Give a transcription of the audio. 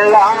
Allah,